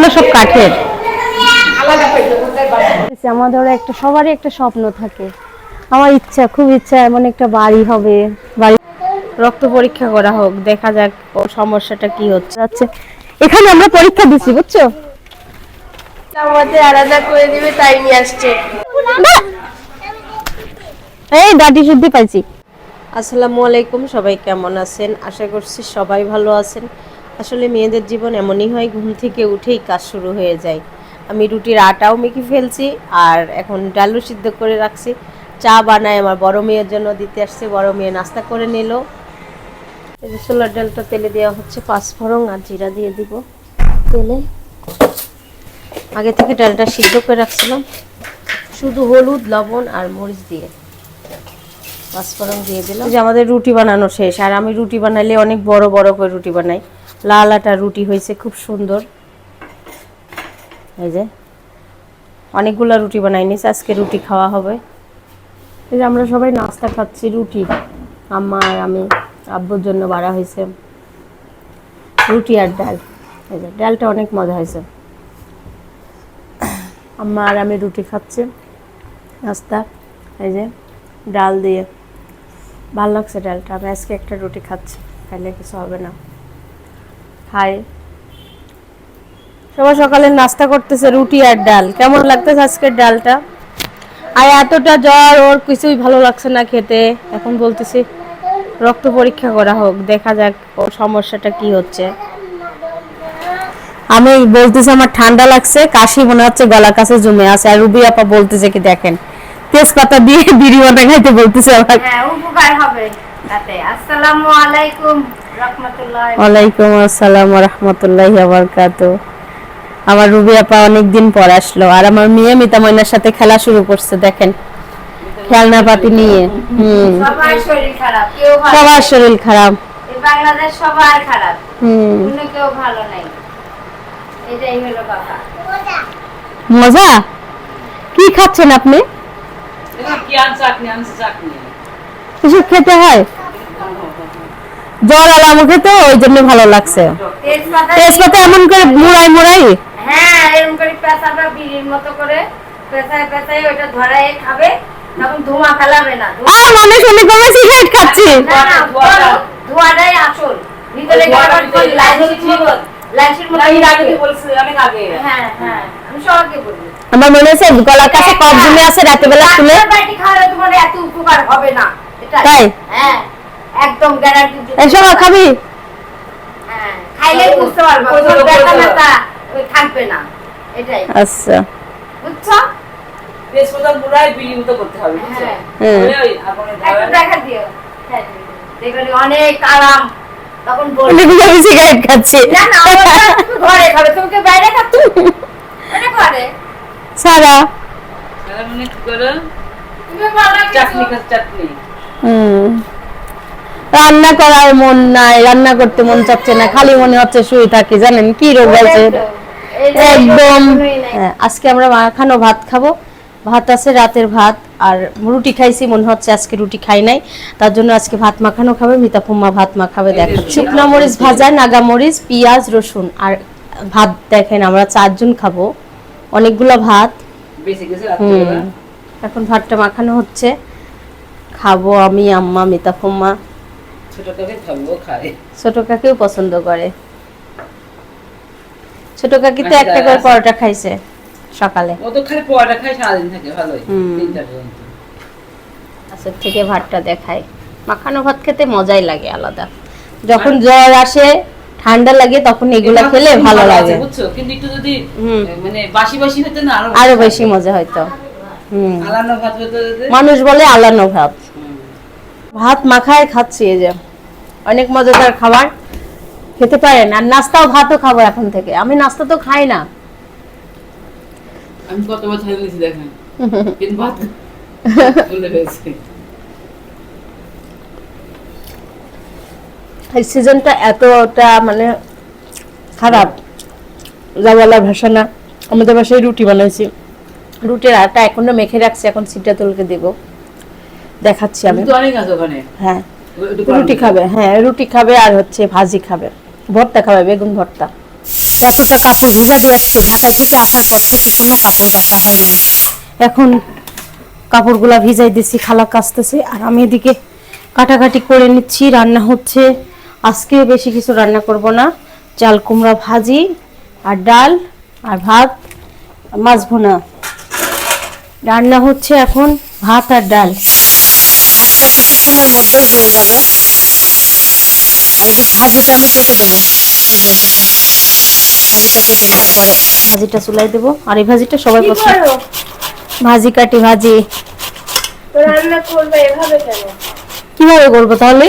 এগুলো সব কাঠের। আমাদের একটা সবারই একটা স্বপ্ন থাকে। আমার ইচ্ছা খুব ইচ্ছা এমন একটা বাড়ি হবে। বাড়ি রক্ত পরীক্ষা করা হোক দেখা যাক সমস্যাটা কি হচ্ছে। যাচ্ছে। এখানে আমরা পরীক্ষা দিচ্ছি বুঝছ? আমাদের আলাদা করে দিবে তাই নিয়ে আসছে। এই দাদি শুদ্ধি পাইছি। আসসালামু আলাইকুম সবাই কেমন আছেন? আশা করছি সবাই ভালো আছেন। আসলে মেয়েদের জীবন এমনই হয়, ঘুম থেকে উঠেই কাজ শুরু হয়ে যায়। আমি রুটির আটাও মেখে ফেলছি আর এখন ডালু সিদ্ধ করে রাখছি। চা বানাই আমার বড় মেয়ের জন্য দিতে আসছে, বড় মেয়ে নাস্তা করে নিল। ছোলার ডালটা তেলে দেওয়া হচ্ছে পাঁচফোড়ন আর জিরা দিয়ে দিব তেলে। আগে থেকে ডালটা সিদ্ধ করে রাখছিলাম। শুধু হলুদ, লবণ আর মরিচ দিয়ে পাঁচফোড়ন দিয়ে দিলাম। যে আমাদের রুটি বানানো শেষ, আর আমি রুটি বানালে অনেক বড় বড় করে রুটি বানাই। লাল আটা রুটি হয়েছে, খুব সুন্দর। এই যে, অনেকগুলা রুটি বানাই নিয়েছি আজকে রুটি খাওয়া হবে। এই যে আমরা সবাই নাস্তা খাচ্ছি, রুটি। আম্মা আর আমি, আব্বুর জন্য বাড়া হয়েছে। রুটি আর ডাল। এই যে, ডালটা অনেক মজা হয়েছে। আম্মা আর আমি রুটি খাচ্ছি, নাস্তা। এই যে, ডাল দিয়ে। ভালো লাগছে ডালটা, আমি আজকে একটা রুটি খাচ্ছি, খাইলে কিছু হবে না। খাই সবাই সকালে নাস্তা করতেছে, রুটি আর ডাল। কেমন লাগতেছে আজকের ডালটা? আর এতটা জ্বর, ওর কিছুই ভালো লাগছে না খেতে। এখন বলতেছি, রক্ত পরীক্ষা করা হোক, দেখা যাক ওর সমস্যাটা কি হচ্ছে। আমি বলতেছি, আমার ঠান্ডা লাগছে, কাশি মনে হচ্ছে গলা কাছে জমে আছে। আর রুবি আপা বলতেছে কি, দেখেন, তেজপাতা দিয়ে বিড়ি বাটা খাইতে বলতেছে আমার হ্যাঁ উপকার হবে তাতে। আসসালামু আলাইকুম। ওয়ালাইকুম আসসালাম রহমতুল্লাহ বারকাত আমার রুবি আপা অনেকদিন পর আসলো আর আমার মেয়ে মিতা ময়নার সাথে খেলা শুরু করছে দেখেন। খেলনা পাতি নিয়ে হুম। সবার শরীর খারাপ কেউ ভালো সবার শরীর খারাপ। এই বাংলাদেশ সবার খারাপ। হুম। কেউ ভালো নাই। এটাই হলো কথা। মজা? কি খাচ্ছেন আপনি? কিছু খেতে হয়? জ্বর আলা মুখে তো ওই জন্য ভালো লাগছে। তেজপাতা এমন করে মুড়াই মুড়াই? হ্যাঁ এরকম করে পেঁচাটা বিড়ির মতো করে পেঁচায় পেঁচায় ওটা ধরায় খাবে তখন ধোঁয়া ফেলাবে না। আর মনে শুনে কমে সিগারেট খাচ্ছি। ধোঁয়াটাই আসল। ভিতরে হ্যাঁ হ্যাঁ আমার মনে হচ্ছে গলার কাছে কফ জমে আছে রাতের বেলা খাওয়ালে তোমার এত উপকার হবে না। তাই? হ্যাঁ। একদম গ্যারান্টি এসব খাবি? হ্যাঁ খাইলে বুঝতে পারবে ওই ব্যথা ওই ব্যথা ওই থাকবে না এটাই। আচ্ছা। বুঝছ? তেজপাতা মুড়াই বিলি মতো করতে হবে হ্যাঁ। ওই আগুনে দেখা দিও। হ্যাঁ, অনেক আরাম তখন বলবে। দেখি আমি সিগারেট খাচ্ছি। না না ঘরে খাবে তুমি বাইরে খাচ্ছ? ঘরে? সারা মানে কি করে? তুমি ভালো চাটনি খাস চাটনি। হুম। রান্না করার মন নাই রান্না করতে মন চাচ্ছে না খালি মনে হচ্ছে শুয়ে থাকি জানেন? কি রোগ আছে? একদম। হ্যাঁ, আজকে আমরা মাখানো ভাত খাব। ভাত আছে রাতের ভাত আর রুটি খাইছি মনে হচ্ছে আজকে রুটি খাই নাই। তার জন্য আজকে ভাত মাখানো খাবে মিতা ফুম্মা ভাত মাখাবে দেখা শুকনা মরিচ ভাজা নাগা মরিচ পেঁয়াজ রসুন আর ভাত দেখেন আমরা চারজন খাব। অনেকগুলো ভাত। হুম। এখন ভাতটা মাখানো হচ্ছে। খাব আমি আম্মা মিতা ফুম্মা ছোট কাকেও পছন্দ করে। ছোট কাকি তো আচ্ছা, একটা করে আচ্ছা। পরোটা খাইছে সকালে। ও তো খালি পোয়াটা খায় সারাদিন থাকে ভালোই। হুম। তিনটা পর্যন্ত। আজের থেকে ভাতটা মাখানো ভাত খেতে মজাই লাগে আলাদা। যখন জ্বর আসে ঠান্ডা লাগে তখন এগুলা খেলে ভালো লাগে। বুঝছ? কিন্তু একটু যদি মানে বাসি বাসি হতো না আরও বেশি মজা হয়তো হুম। আলানো ভাত মানুষ বলে আলানো ভাত। ভাত মাখায় খাচ্ছি এই যে। অনেক মজাদার খাবার। খেতে পারেন। আর নাস্তাও ভাতও খাব এখন থেকে। আমি নাস্তা তো খাই না। আমি কতবার ছেড়ে নিয়েছি দেখেন। কিন্তু ভাত ভুলে এই সিজনটা এতটা মানে খারাপ। বলার ভাষা না। আমাদের বাসায় রুটি বানাইছি। রুটির আটা এখনও মেখে রাখছি। এখন সিটা তুলকে দেব। দেখাচ্ছি আমি। হ্যাঁ। রুটি খাবে। হ্যাঁ রুটি খাবে আর হচ্ছে ভাজি খাবে। ভর্তা খাবে বেগুন ভর্তা। এতটা কাপড় ভিজা দিয়ে আসছে ঢাকা থেকে আসার পর থেকে কোনো কাপড় কাচা হয়নি। এখন কাপড়গুলা ভিজাই দিছি খালা কাচতেছে আর আমি এদিকে কাটাকাটি করে নিচ্ছি রান্না হচ্ছে। আজকে বেশি কিছু রান্না করব না। চাল কুমড়া ভাজি আর ডাল আর ভাত মাছ ভুনা। রান্না হচ্ছে এখন ভাত আর ডাল। হয়ে এই ভাজিটা আমি কেটে দেবো এই যে ভাজিটা কেটে ভাজিটা চুলাই দেবো। আর এই ভাজিটা সবাই পছন্দ ভাজি কাটি ভাজি। রান্না করবে এভাবে কেন? কীভাবে করব তাহলে?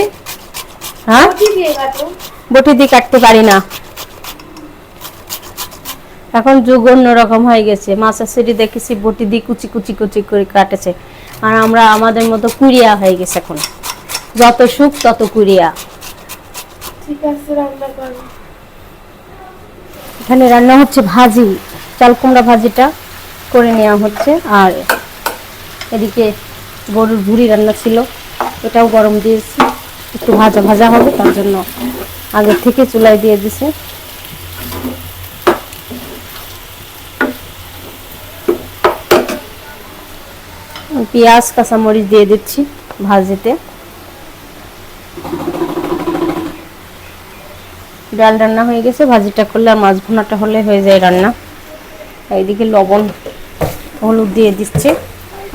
হ্যাঁ? বটি দিয়ে কাটতে পারি না। এখন যুগ অন্যরকম হয়ে গেছে। মাছের সিঁড়ি দেখেছি বটি দিয়ে কুচি কুচি কুচি করে কাটেছে। আর আমরা আমাদের মতো কুড়িয়া হয়ে গেছে এখন। যত সুখ তত কুড়িয়া। ঠিক আছে রান্না করবে এখানে রান্না হচ্ছে ভাজি। চাল কুমড়া ভাজিটা করে নেওয়া হচ্ছে। আর এদিকে গরুর ভুড়ি রান্না ছিল। এটাও গরম দিয়েছি। একটু ভাজা ভাজা হবে তার জন্য আগে থেকে চুলায় দিয়ে দিছে। পেঁয়াজ, কাঁচামরিচ দিয়ে দিচ্ছি ভাজিতে। ডাল রান্না হয়ে গেছে, ভাজিটা করলে আর মাছ ভুনাটা হলে হয়ে যায় রান্না। এইদিকে লবণ, হলুদ দিয়ে দিচ্ছে।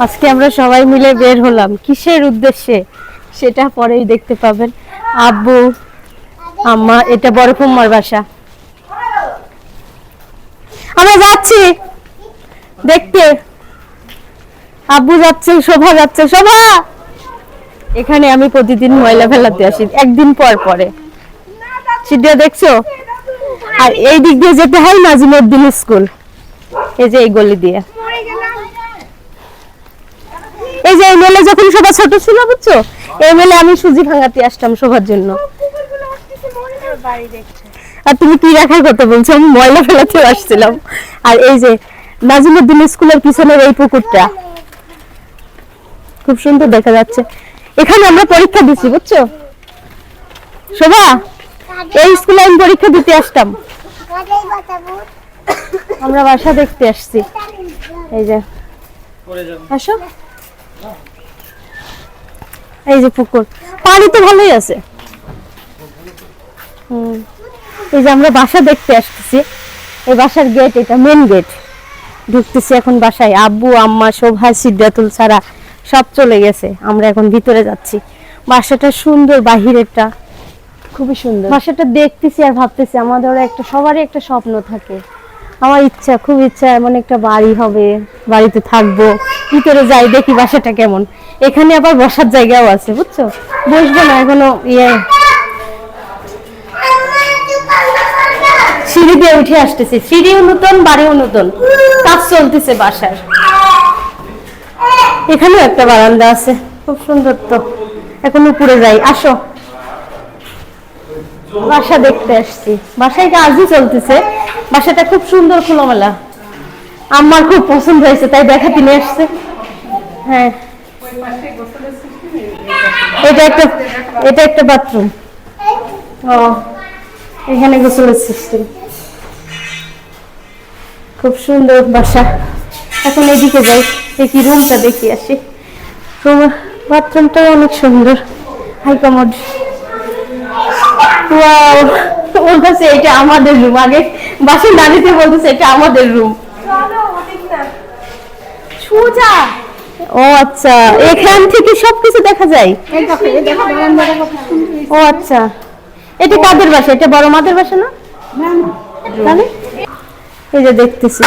আজকে আমরা সবাই মিলে বের হলাম। কিসের উদ্দেশ্যে? সেটা পরেই দেখতে পাবেন। আব্বু, আম্মা, এটা বড় ফুম্মার বাসা। আমরা যাচ্ছি। দেখতে। আব্বু যাচ্ছে, শোভা যাচ্ছে, শোভা! এখানে আমি প্রতিদিন ময়লা ফেলাতে আসি, একদিন পর পরে। সিডিয়া দেখছ? আর এই দিক দিয়ে যেতে হয় নাজিমুদ্দিন স্কুল। এই যে এই গলি দিয়ে। এই যে মেলে যখন শোভা ছোট ছিল, বুঝছ? মেলে আমি সুজি ভাঙাতে আসতাম শোভার জন্য। আর তুমি কি রাখার কথা বলছো? আমি ময়লা ফেলাতে আসছিলাম। আর এই যে নাজিমুদ্দিন স্কুলের পিছনের এই পুকুরটা খুব সুন্দর দেখা যাচ্ছে। এখানে আমরা পরীক্ষা দিচ্ছি, বুঝছ? শোভা, এই স্কুলে আমি পরীক্ষা দিতে আসতাম। আমরা বাসা দেখতে আসছি। এই যে, আসো। এই যে পুকুর। পানি তো ভালোই আছে। এই যে আমরা বাসা দেখতে আসতেছি। এই বাসার গেট এটা মেন গেট ঢুকতেছি এখন বাসায়। আব্বু, আম্মা, শোভা, সিদ্ধাতুল ছাড়া সব চলে গেছে আমরা এখন ভিতরে যাচ্ছি। বাসাটা সুন্দর বাহিরেরটা। খুবই সুন্দর। বাসাটা দেখতেছি আর ভাবতেছি আমাদের একটা সবারই একটা স্বপ্ন থাকে। আমার ইচ্ছা খুব ইচ্ছা এমন একটা বাড়ি হবে বাড়িতে থাকব ভিতরে যাই দেখি বাসাটা কেমন। এখানে আবার বসার জায়গাও আছে বুঝছ? বসবো না এখনও ইয়ে। সিঁড়ি দিয়ে উঠে আসতেছি সিঁড়িও নতুন বাড়িও নতুন। কাজ চলতেছে বাসার। এখানেও একটা বারান্দা আছে। খুব সুন্দর তো। এখন উপরে যাই। আসো। বাসা দেখতে আসছি। বাসায় কাজই চলতেছে। বাসাটা খুব সুন্দর খোলামেলা। আমার খুব পছন্দ হয়েছে, তাই দেখা নিয়ে আসছে। হ্যাঁ। এটা একটা এটা একটা বাথরুম ও, এখানে গোসলের সিস্টেম খুব সুন্দর বাসা। এখন এদিকে যাই। দেখি রুমটা দেখি আসি। রুম বাথরুমটাও অনেক সুন্দর। হাই কমোড কাছে এটা আমাদের রুম আগে বাসে দাঁড়িয়ে বলতেছে এটা আমাদের রুম সোজা। ও আচ্ছা এখান থেকে সবকিছু দেখা যায়? ও আচ্ছা। এটা কাদের বাসা? এটা বড় মাদের বাসা না। তাহলে? এই যে দেখতেছি।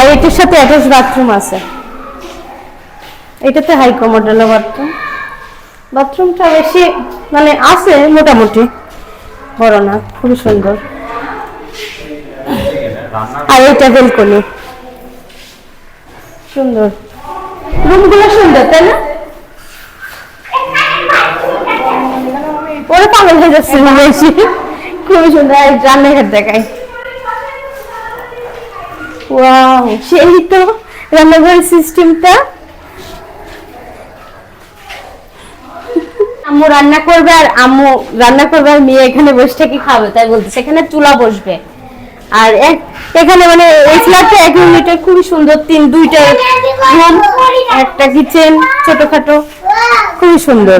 আর এটির সাথে অ্যাটাচ বাথরুম আছে। এটাতে হাই কমোডাল বাথরুম বাথরুমটা বেশি মানে আছে মোটামুটি। বড় না, খুবই সুন্দর। আর এটা বেলকনি সুন্দর। রুমগুলো সুন্দর, তাই না? ওরা পাগল হয়ে যাচ্ছে না বেশি খুবই সুন্দর রান্নাঘর দেখায় ওয়াও সেই তো রান্নাঘরের সিস্টেমটা আম্মু রান্না করবে আর আম্মু রান্না করবে আর মেয়ে এখানে বসে থেকে খাবে তাই বলতেছে এখানে চুলা বসবে। আর এখানে মানে এই ফ্ল্যাটটা এক ইউনিটের খুবই সুন্দর তিন দুইটা রুম একটা কিচেন ছোটখাটো খুবই সুন্দর।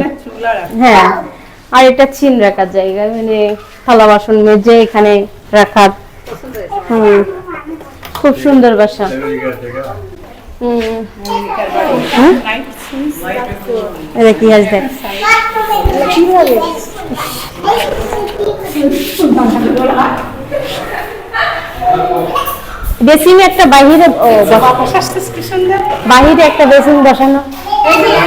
হ্যাঁ আর এটা চিন রাখার জায়গা মানে থালা বাসন মেজে এখানে রাখার। হুম। খুব সুন্দর বাসা। হুম? এটা কি হাস দেখ। বেসিং একটা বাহিরে বাহিরে একটা বেসিং বসানো। ওগুলো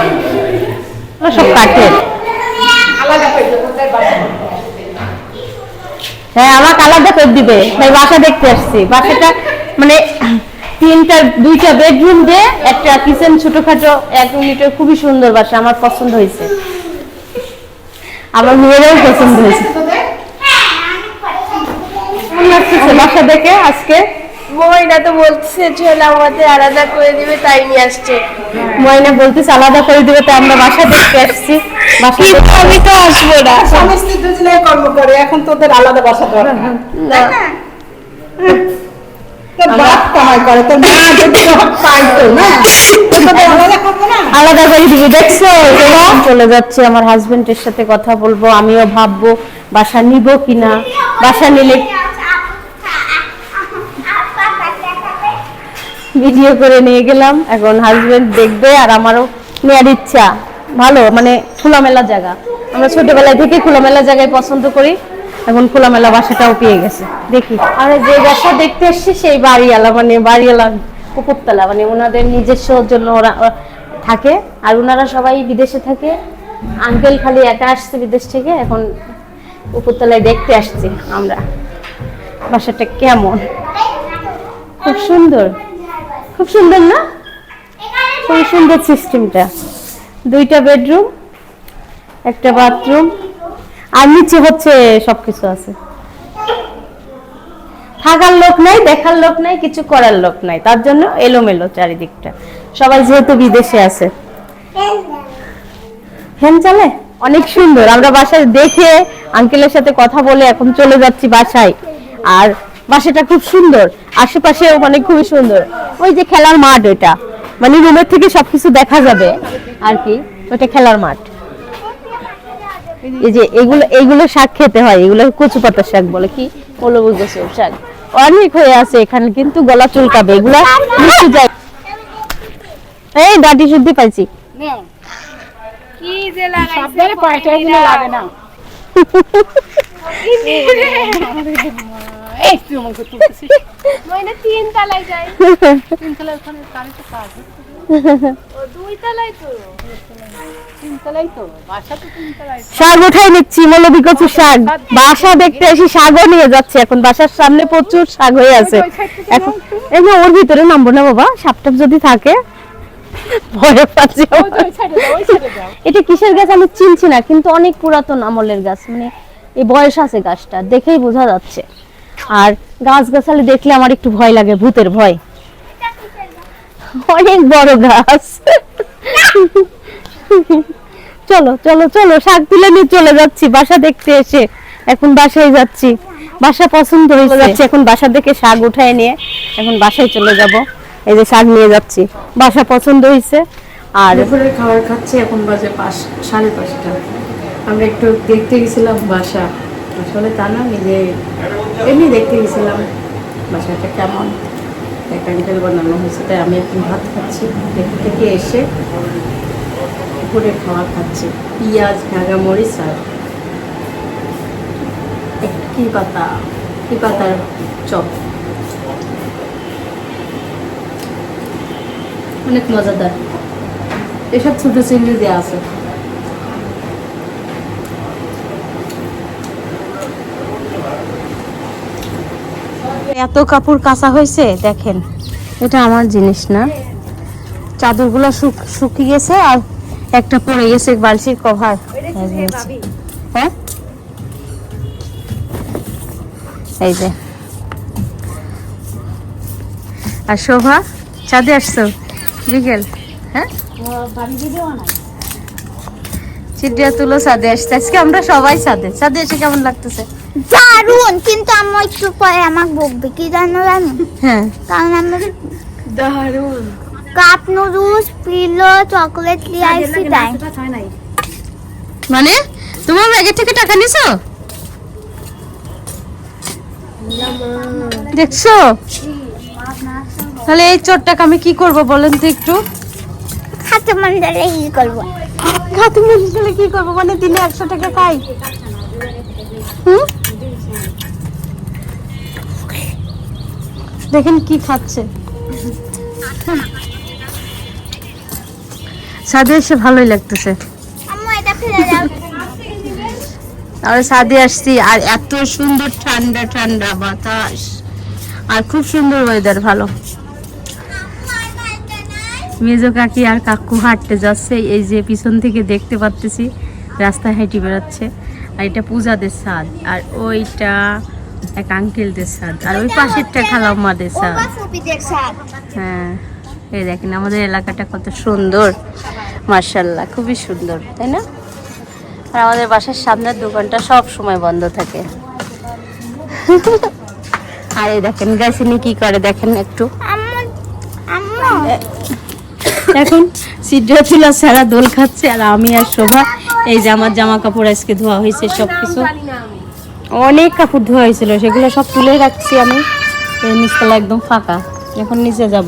সব কাঠের। হ্যাঁ আমাকে আলাদা করে দিবে। তাই বাসা দেখতে আসছি। বাসাটা মানে তিনটা দুইটা বেডরুম দিয়ে একটা কিচেন ছোটখাটো এক ইউনিটের খুবই সুন্দর বাসা আমার পছন্দ হয়েছে। আমার মেয়েরও পছন্দ হয়েছে। বাসা দেখে আজকে। মহিলা তো বলছে চলে আমাদের আলাদা করে দিবে তাই নিয়ে আসছে। ময়না বলতেছে আলাদা করে দিবে তো আমরা বাসা দেখতে আসছি। বাসা দেখতে- আমি তো আসব না। স্বামী স্ত্রী দুজনেই কর্ম করে এখন তোদের আলাদা বাসা দরকার। না? আলাদা করে দিবি দেখছ? চলে যাচ্ছে আমার হাজবেন্ডের সাথে কথা বলব আমিও ভাববো বাসা নিব কিনা। বাসা নিলে ভিডিও করে নিয়ে গেলাম এখন হাজবেন্ড দেখবে আর আমারও নেওয়ার ইচ্ছা। ভালো মানে খোলামেলা জায়গা। আমরা ছোটবেলা থেকে খোলামেলা জায়গায় পছন্দ করি। এখন খোলামেলা বাসাটাও পেয়ে গেছে। দেখি। আর যে বাসা দেখতে এসছি, সেই বাড়িওয়ালা মানে বাড়িওয়ালা উপরতলা মানে ওনাদের নিজস্ব জন্য ওরা ওরা থাকে। আর ওনারা সবাই বিদেশে থাকে। আঙ্কেল খালি একা আসছে বিদেশ থেকে, এখন উপরতলায় দেখতে আসছি আমরা। বাসাটা কেমন? খুব সুন্দর। খুব সুন্দর না? খুব সুন্দর সিস্টেমটা দুইটা বেডরুম একটা বাথরুম আর নিচে হচ্ছে সবকিছু আছে। থাকার লোক নাই, দেখার লোক নাই, কিছু করার লোক নাই। তার জন্য এলোমেলো চারিদিকটা। সবাই যেহেতু বিদেশে আছে। ফ্যান চালে অনেক সুন্দর। আমরা বাসায় দেখে আঙ্কেলের সাথে কথা বলে এখন চলে যাচ্ছি বাসায়। আর বাসাটা খুব সুন্দর। আশেপাশে মানে খুবই সুন্দর। ওই যে খেলার মাঠ ওইটা। মানে রুমের থেকে সবকিছু দেখা যাবে। আর কি? ওটা খেলার মাঠ। এই যে এগুলো এগুলো শাক খেতে হয় এগুলো কচু পাতার শাক বলে কি? কলবু গোসর শাক। অনেক হয়ে আছে এখানে কিন্তু গলা চুলকাবে এগুলো মিশে যায়। এই দাঁটি শুদ্ধি পাইছি। কি যে লাগাইছে এগুলো লাগে না। এই তুই আমাকে তুলতেছিস মহিলা তিন তলায় যায়। তিন তলায় ওখানে কারেন্টের কাজ ও দুই তলায় তো। তিনতলাই তো। বাসা তো তিনতলাই শাক উঠাই নিচ্ছি মৌলবি কচুর শাক। বাসা দেখতে এসে শাকও নিয়ে যাচ্ছে এখন। বাসার সামনে প্রচুর শাক হয়ে আছে। এখন এই ওর ভিতরে নামবো না বাবা। সাপটাপ যদি থাকে ভয় পাচ্ছি এটা কিসের গাছ আমি চিনছি না কিন্তু অনেক পুরাতন আমলের গাছ। মানে এই বয়স আছে গাছটা দেখেই বোঝা যাচ্ছে। আর গাছ গাছালি দেখলে আমার একটু ভয় লাগে ভূতের ভয়। অনেক বড় গাছ। চলো চলো চলো শাক তুলে নিয়ে চলে যাচ্ছি বাসা দেখতে এসে। এখন বাসায় যাচ্ছি। বাসা পছন্দ হয়ে যাচ্ছে এখন বাসা দেখে শাক উঠায় নিয়ে এখন বাসায় চলে যাব। এই যে শাক নিয়ে যাচ্ছি। বাসা পছন্দ হয়েছে। আর দুপুরের খাবার খাচ্ছি এখন বাজে পাঁচ সাড়ে পাঁচটা। আমরা একটু দেখতে গেছিলাম বাসা। আসলে তা না নিজে এমনি দেখতে গেছিলাম। বাসাটা কেমন? একটা ক্যান্ডেল বানানো হয়েছে, তাই আমি একটু ভাত খাচ্ছি। দেখতে থেকে এসে দুপুরের খাওয়া খাচ্ছি। পিঁয়াজ ভাগা মরিচ আর কি পাতা কি পাতার চপ। অনেক মজাদার। এসব ছোট চিংড়ি দেওয়া আছে। এত কাপড় কাঁচা হয়েছে দেখেন। এটা আমার জিনিস না। চাদরগুলো শুক- শুকিয়ে গেছে আর একটা পড়ে গেছে বালতির কভার। হ্যাঁ? এই যে। আর শোভা ছাদে আসছো? বিকেল হ্যাঁ? চিটিয়া তুলো ছাদে আসছে। আজকে আমরা সবাই ছাদে। ছাদে এসে কেমন লাগতেছে? দারুণ কিন্তু আম্মু একটু পরে আমাকে বকবে কি জানো জানো? হ্যাঁ। কারণ আমি দারুণ। কাপ নুডলস পিলো চকলেট তাই। মানে? তোমার ব্যাগের থেকে টাকা নিছো? দেখছ? তাহলে এই চোর টাকা আমি কি করব বলেন তো একটু? খাতে মন দিলে কি করব? খাতে মিলে কি করব? মানে দিনে একশো টাকা খাই। হুম? দেখেন কি খাচ্ছে। সাদে এসে ভালোই লাগতেছে। আমরা সাদে আসছি। আর এত সুন্দর ঠান্ডা ঠান্ডা বাতাস। আর খুব সুন্দর ওয়েদার ভালো। মেজো কাকি আর কাকু হাঁটতে যাচ্ছে। এই যে পিছন থেকে দেখতে পাচ্তেছি রাস্তায় হেঁটে বেড়াচ্ছে। আর এটা পূজাদের স্বাদ আর ওইটা এক আঙ্কেলদের স্বাদ আর ওই পাশেরটা খালাম্মাদের ফুপিদের হ্যাঁ এই দেখেন আমাদের এলাকাটা কত সুন্দর। মার্শাল্লাহ খুবই সুন্দর তাই না? আর আমাদের বাসার সামনের দোকানটা সব সময় বন্ধ থাকে। আর এই দেখেন গাছিনি কি করে দেখেন একটু? এখন সিদ্ধাতুলা সারা দোল খাচ্ছে আর আমি আর শোভা এই যে আমার জামা কাপড় আজকে ধোয়া হয়েছে সব কিছু অনেক কাপড় ধোয়া হয়েছিল, সেগুলো সব তুলে রাখছি আমি। নিচতলা একদম ফাঁকা, এখন নিচে যাব।